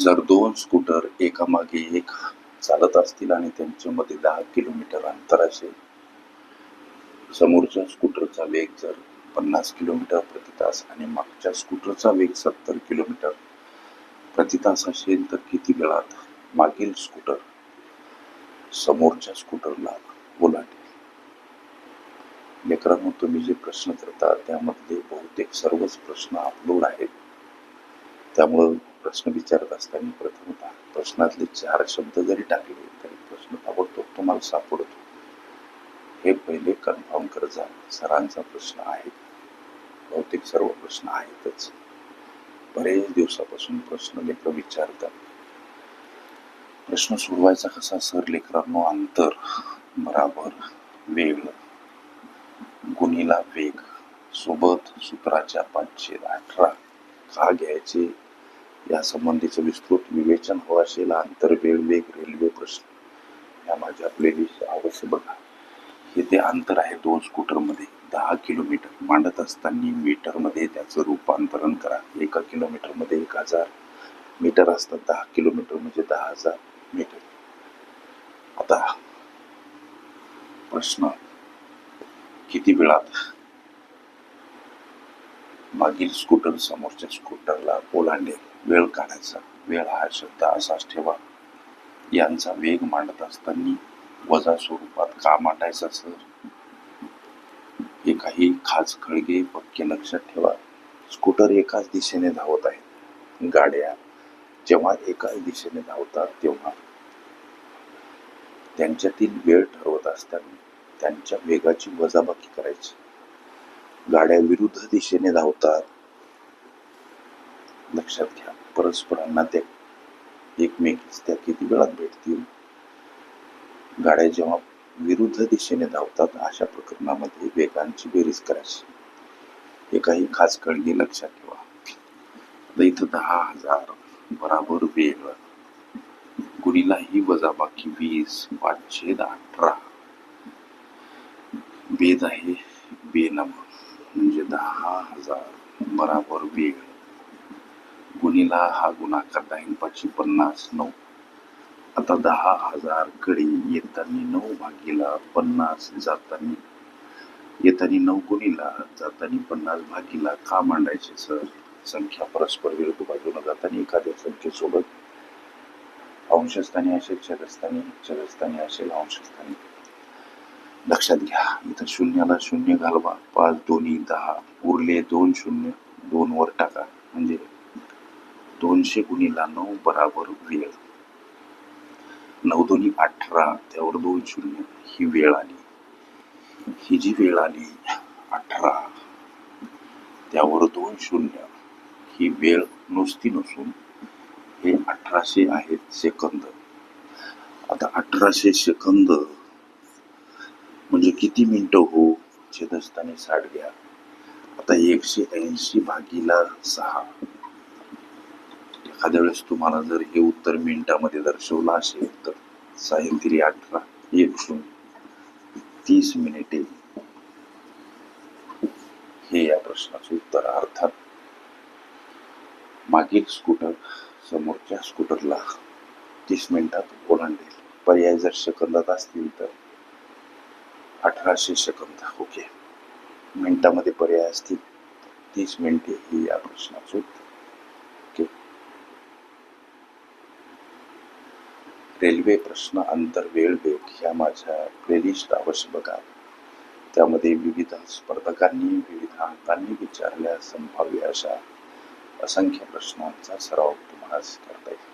जर दोन स्कूटर एकामागे एक चालत असतील आणि त्यांच्यामध्ये दहा किलोमीटर अंतर असेल समोरच्या स्कूटरचा वेग जर पन्नास किलोमीटर प्रति तास आणि मागच्या स्कूटरचा वेग सत्तर किलोमीटर प्रति तास असेल तर किती वेळात मागील स्कूटर समोरच्या स्कूटरला ओलांडेल? लेकरांनो तुम्ही जे प्रश्न करता त्यामधले बहुतेक सर्वच प्रश्न अपलोड आहेत. त्यामुळं प्रश्न विचारत असताना प्रथमतः प्रश्नातले चार शब्द जरी टाकले तरी प्रश्न ताबडतोब तुम्हाला सापडतो. हे पहिले कन्फर्म करत जा. सरांचा प्रश्न आहे. बहुतेक सर्व प्रश्न आहेतच. बरेच दिवसापासून प्रश्न लेकर विचारतात. प्रश्न सोडवायचा कसा? सर लेकरांनो अंतर बराबर वेळ गुणीला वेग सोबत सूत्राच्या पाचशे अठरा. का घ्यायचे. या संबंधीचं विस्तृत विवेचन हवं असेल आंतरवेळ वेग रेल्वे प्रश्न. या माझ्या प्लेलिस्ट अवश्य बघा. हे ते अंतर आहे दोन स्कूटरमध्ये दहा किलोमीटर मांडत असताना मीटरमध्ये त्याचं रूपांतरण करा. एका किलोमीटरमध्ये एक हजार. मीटर असतात दहा किलोमीटर म्हणजे दहा हजार मीटर आता प्रश्न. किती वेळात? मागील स्कूटर समोरच्या स्कूटरला ओलांडे वेळ काढायचा वेळ हा शब्द असाच ठेवा. यांचा वेग मांडत असताना वजा स्वरूपात का मांडायचा सर. हे काही खास खळगे पक्के लक्षात ठेवा. स्कूटर एकाच दिशेने धावत आहेत गाड्या जेव्हा एकाच दिशेने धावतात तेव्हा त्यांच्यातील वेळ ठरवत असताना त्यांच्या वेगाची वजाबाकी करायची. गाड्या विरुद्ध दिशेने धावतात. लक्षात घ्या परस्परांना त्या एकमेकीस त्या किती वेळात भेटतील? गाड्या जेव्हा विरुद्ध दिशेने धावतात अशा प्रकरणामध्ये वेगांची बेरीज करायची. हे काही खास कळगी लक्षात ठेवा. इथं दहा हजार बराबर वेळ. गुणीला ही वजाबाकी वीस पाचशे अठरा. बेद आहे बेनम म्हणजे दहा हजार बराबर वेळ. गुणीला हा गुणाकार दाईन पाचशे पन्नास नऊ. आता दहा हजारकडे येताना नऊ भागीला पन्नास जाताना. येताना नऊ गुणीला जाताना पन्नास भागीला का मांडायचे सर? संख्या परस्पर विरुद्ध बाजूला जाताना एखाद्या संख्येसोबत. अंशस्थानी असेल छदस्थानी छदस्थानी असेल अंशस्थानी. लक्षात घ्या. इथं शून्याला शून्य घालवा. पाच दोन्ही दहा. उरले दोन शून्य दोन वर टाका. म्हणजे दोनशे गुणीला नऊ बराबर वेळ. नऊ दोन्ही अठरा. त्यावर दोन शून्य. ही वेळ आली. ही जी वेळ आली अठरा. त्यावर दोन शून्य. ही वेळ नुसती नसून हे अठराशे आहेत सेकंद. आता अठराशे सेकंद म्हणजे किती मिनिटं हो? छेदस्थानी साठ घ्या. आता एकशे ऐंशी भागीला सहा. एखाद्या वेळेस तुम्हाला जर हे उत्तर मिनिटामध्ये दर्शवलं असेल तर सायंत्री अठरा एक शून्य. तीस मिनिटे. हे या प्रश्नाचं उत्तर अर्थात मागील स्कूटर समोरच्या स्कूटरला तीस मिनिटात ओलांडेल. पर्याय जर सेकंदात असतील तर. अठराशे सेकंद ओके मिनिटामध्ये पर्याय असतील. तीस मिनिटे ही या प्रश्नाचं उत्तर. ओके. रेल्वे प्रश्न अंतर वेळ वेग ह्या माझ्या प्लेलिस्ट अवश्य बघा. त्यामध्ये विविध स्पर्धकांनी विविध अंकांनी विचारल्या संभाव्य अशा असंख्य प्रश्नांचा सराव तुम्हाला करता येईल.